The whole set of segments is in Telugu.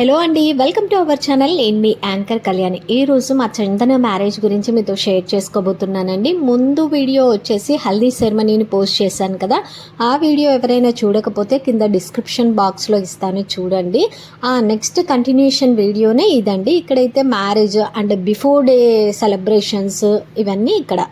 హలో అండి వెల్కమ్ టు అవర్ ఛానల్ నేను మీ యాంకర్ కళ్యాణి. ఈ రోజు మా చందన మ్యారేజ్ గురించి మీతో షేర్ చేసుకోబోతున్నానండి. ముందు వీడియో వచ్చేసి హల్దీ సెరమనీని పోస్ట్ చేశాను కదా. ఆ వీడియో ఎవరైనా చూడకపోతే కింద డిస్క్రిప్షన్ బాక్స్లో ఇస్తాను చూడండి. ఆ నెక్స్ట్ కంటిన్యూషన్ వీడియోనే ఇదండి. ఇక్కడైతే marriage and before day celebrations ఇవన్నీ ఇక్కడ.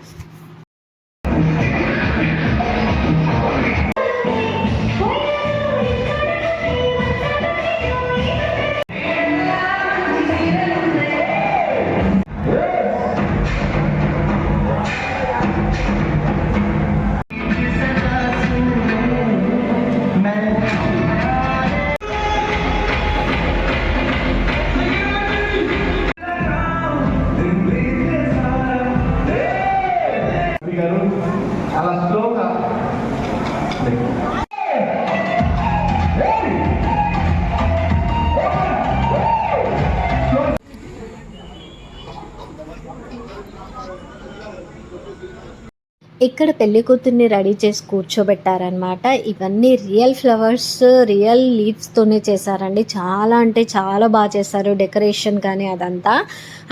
ఇక్కడ పెళ్ళి కూతుర్ని రెడీ చేసి కూర్చోబెట్టారనమాట ఇవన్నీ రియల్ ఫ్లవర్స్ రియల్ లీవ్స్తోనే చేశారండి. చాలా అంటే చాలా బాగా చేశారు డెకరేషన్ కానీ అదంతా.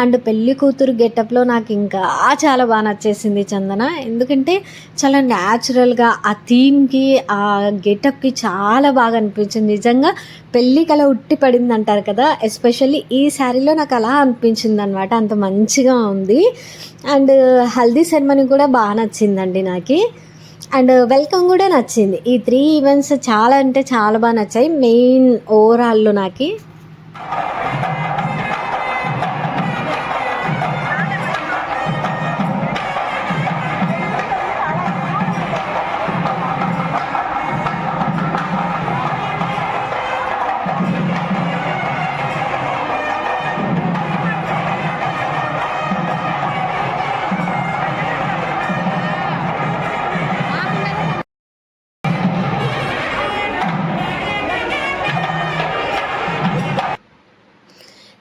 అండ్ పెళ్ళి కూతురు గెటప్లో నాకు ఇంకా చాలా బాగా నచ్చేసింది చందన. ఎందుకంటే చాలా న్యాచురల్గా ఆ థీమ్కి ఆ గెటప్కి చాలా బాగా అనిపించింది. నిజంగా పెళ్ళికి అలా ఉట్టి పడింది అంటారు కదా. ఎస్పెషల్లీ ఈ శారీలో నాకు అలా అనిపించింది అనమాట అంత మంచిగా ఉంది. అండ్ హల్దీ సెరమనీ కూడా బాగా నచ్చింది. నచ్చిందండి నాకు. అండ్ వెల్కమ్ కూడా నచ్చింది. ఈ త్రీ ఈవెంట్స్ చాలా అంటే చాలా బాగా నచ్చాయి. మెయిన్ ఓవరాల్లో నాకు.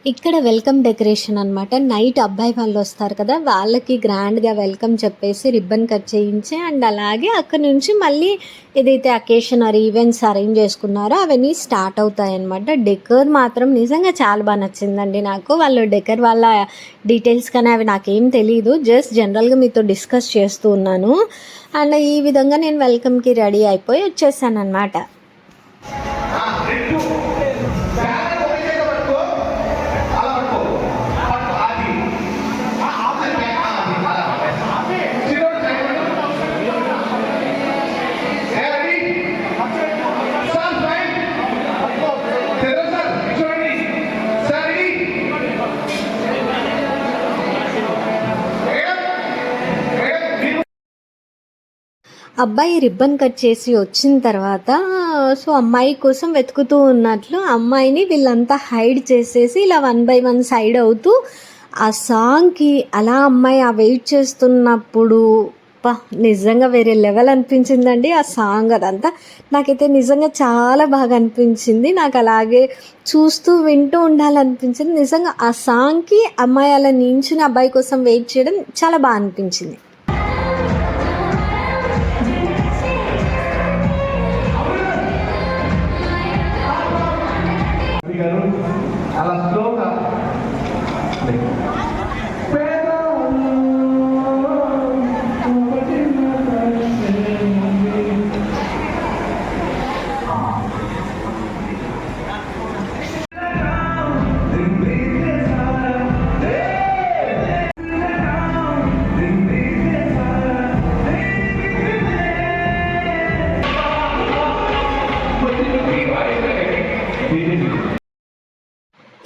ఇక్కడ వెల్కమ్ డెకరేషన్ అనమాట నైట్ అబ్బాయి వాళ్ళు వస్తారు కదా వాళ్ళకి గ్రాండ్గా వెల్కమ్ చెప్పేసి రిబ్బన్ కట్ చేయించి అండ్ అలాగే అక్కడ నుంచి మళ్ళీ ఏదైతే అకేషన్ ఆర్ ఈవెంట్స్ అరేంజ్ చేసుకున్నారో అవన్నీ స్టార్ట్ అవుతాయి అనమాట డెకర్ మాత్రం నిజంగా చాలా బాగా నచ్చిందండి నాకు. వాళ్ళు డెకర్ వాళ్ళ డీటెయిల్స్ కానీ అవి నాకేం తెలియదు జస్ట్ జనరల్గా మీతో డిస్కస్ చేస్తూ ఉన్నాను. అండ్ ఈ విధంగా నేను వెల్కమ్కి రెడీ అయిపోయి వచ్చేసాను అనమాట అబ్బాయి రిబ్బన్ కట్ చేసి వచ్చిన తర్వాత సో అమ్మాయి కోసం వెతుకుతూ ఉన్నట్లు అమ్మాయిని వీళ్ళంతా హైడ్ చేసేసి ఇలా వన్ బై వన్ సైడ్ అవుతూ ఆ సాంగ్కి అలా అమ్మాయి ఆ వెయిట్ చేస్తున్నప్పుడు పా నిజంగా వేరే లెవెల్ అనిపించిందండి ఆ సాంగ్ అదంతా. నాకైతే నిజంగా చాలా బాగా అనిపించింది. నాకు అలాగే చూస్తూ వింటూ ఉండాలనిపించింది. నిజంగా ఆ సాంగ్కి అమ్మాయి అలా నించుని అబ్బాయి కోసం వెయిట్ చేయడం చాలా బాగా అనిపించింది.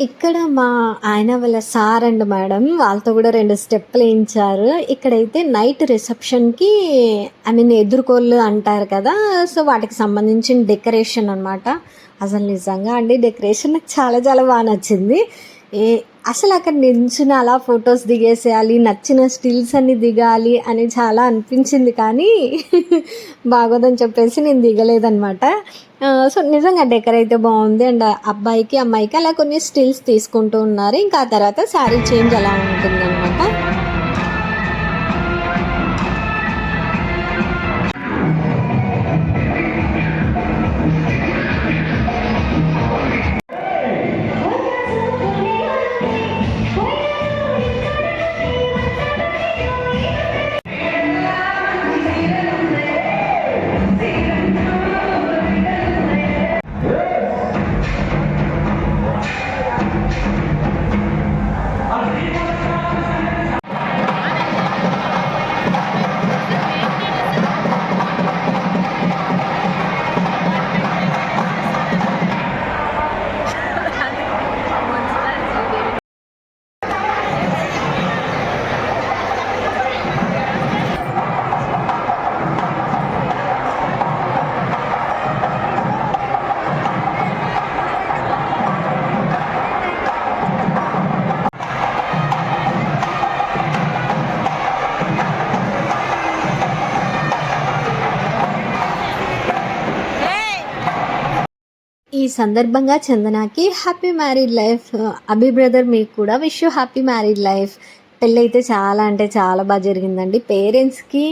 ఇక్కడ మా ఆయన వాళ్ళ సార్ అండ్ మేడం వాళ్ళతో కూడా రెండు స్టెప్పులు వేయించారు. ఇక్కడైతే నైట్ రిసెప్షన్కి ఐ మీన్ ఎదుర్కోళ్ళు అంటారు కదా సో వాటికి సంబంధించిన డెకరేషన్ అనమాట అసలు నిజంగా అండి డెకరేషన్ నాకు చాలా చాలా బాగా నచ్చింది. ఏ అసలు అక్కడ నించుని అలా ఫొటోస్ దిగేసేయాలి నచ్చిన స్టిల్స్ అన్ని దిగాలి అని చాలా అనిపించింది కానీ బాగోదని చెప్పేసి నేను దిగలేదనమాట సో నిజంగా డెకర్ అయితే బాగుంది అండ్ అబ్బాయికి అమ్మాయికి అలా కొన్ని స్టిల్స్ తీసుకుంటూ ఉన్నారు. ఇంకా ఆ తర్వాత శారీ చేంజ్ అలా ఉంటుంది ఈ సందర్భంగా చందనాకి happy married life Abhi brother మీకు కూడా wish you happy married life పెళ్ళి అయితే చాలా అంటే చాలా బాగా జరిగిందండి. పేరెంట్స్కి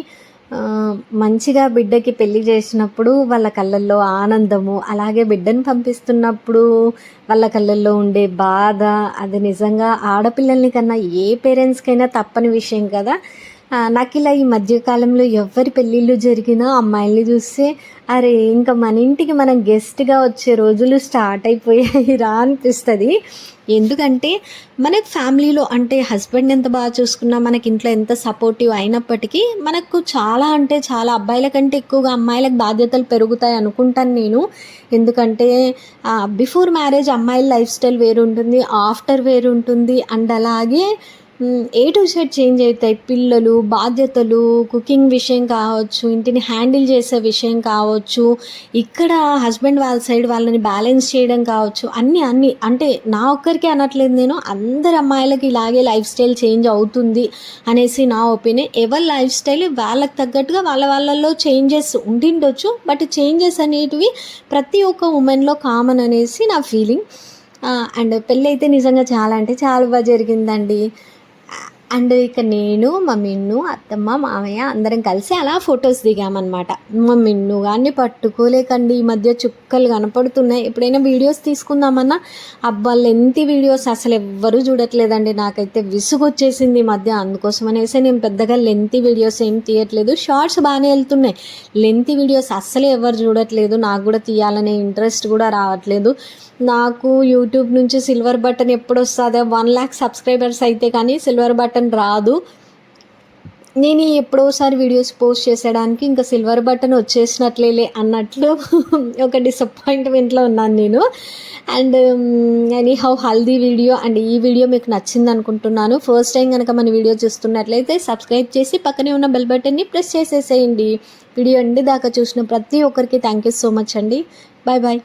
మంచిగా బిడ్డకి పెళ్ళి చేసినప్పుడు వాళ్ళ కళ్ళల్లో ఆనందము అలాగే బిడ్డను పంపిస్తున్నప్పుడు వాళ్ళ కళ్ళల్లో ఉండే బాధ అది నిజంగా ఆడపిల్లల్ని కన్నా ఏ పేరెంట్స్కైనా తప్పని విషయం కదా. నాకు ఇలా ఈ మధ్యకాలంలో ఎవరి పెళ్ళిళ్ళు జరిగినా అమ్మాయిల్ని చూస్తే అరే ఇంకా మన ఇంటికి మనం గెస్ట్గా వచ్చే రోజులు స్టార్ట్ అయిపోయాయి రా అనిపిస్తుంది. ఎందుకంటే మనకు ఫ్యామిలీలో అంటే హస్బెండ్ ఎంత బాగా చూసుకున్నా మనకి ఇంట్లో ఎంత సపోర్టివ్ అయినప్పటికీ మనకు చాలా అంటే చాలా అబ్బాయిల కంటే ఎక్కువగా అమ్మాయిలకు బాధ్యతలు పెరుగుతాయి అనుకుంటాను నేను. ఎందుకంటే బిఫోర్ మ్యారేజ్ అమ్మాయిల లైఫ్ స్టైల్ వేరు ఉంటుంది ఆఫ్టర్ వేరు ఉంటుంది అండ్ అలాగే ఏ టు షెడ్ చేంజ్ అవుతాయి? పిల్లలు బాధ్యతలు కుకింగ్ విషయం కావచ్చు ఇంటిని హ్యాండిల్ చేసే విషయం కావచ్చు ఇక్కడ హస్బెండ్ వాళ్ళ సైడ్ వాళ్ళని బ్యాలెన్స్ చేయడం కావచ్చు అన్నీ అన్నీ. అంటే నా ఒక్కరికే అనట్లేదు నేను అందరు అమ్మాయిలకి ఇలాగే లైఫ్ స్టైల్ చేంజ్ అవుతుంది అనేసి నా ఒపీనియన్. ఎవరి లైఫ్ స్టైల్ వాళ్ళకి తగ్గట్టుగా వాళ్ళ వాళ్ళల్లో చేంజెస్ ఉండిండొచ్చు బట్ చేంజెస్ అనేటివి ప్రతి ఒక్క ఉమెన్లో కామన్ అనేసి నా ఫీలింగ్. అండ్ పెళ్ళి అయితే నిజంగా చాలా అంటే చాలా బాగా జరిగిందండి. అండ్ ఇక నేను మా మిన్ను అత్తమ్మ మామయ్య అందరం కలిసి అలా ఫొటోస్ దిగామన్నమాట. మా మిన్ను కానీ పట్టుకోలేకండి ఈ మధ్య చుక్కలు కనపడుతున్నాయి. ఎప్పుడైనా వీడియోస్ తీసుకుందామన్నా అబ్బా ఎంత వీడియోస్ అసలు ఎవ్వరూ చూడట్లేదండి. నాకైతే విసుగు వచ్చేసింది ఈ మధ్య. అందుకోసం అనేసి నేను పెద్దగా లెంత్ వీడియోస్ ఏం తీయట్లేదు. షార్ట్స్ బాగానే వెళ్తున్నాయి లెంత్ వీడియోస్ అస్సలే ఎవరు చూడట్లేదు. నాకు కూడా తీయాలనే ఇంట్రెస్ట్ కూడా రావట్లేదు. నాకు యూట్యూబ్ నుంచి సిల్వర్ బటన్ ఎప్పుడు వస్తుందో వన్ ల్యాక్ సబ్స్క్రైబర్స్ అయితే కానీ సిల్వర్ బటన్ రాదు. నేను ఎప్పుడోసారి వీడియోస్ పోస్ట్ చేసేయడానికి ఇంకా సిల్వర్ బటన్ వచ్చేసినట్లేలే అన్నట్లు ఒక డిసప్పాయింట్మెంట్లో ఉన్నాను నేను. And anyhow haldi video and ఈ వీడియో మీకు నచ్చింది అనుకుంటున్నాను. ఫస్ట్ టైం కనుక మన వీడియో చూస్తున్నట్లయితే సబ్స్క్రైబ్ చేసి పక్కనే ఉన్న బెల్ బటన్ని ప్రెస్ చేసేసేయండి. వీడియో అండి దాకా చూసిన ప్రతి ఒక్కరికి థ్యాంక్ యూ సో మచ్ అండి. Bye bye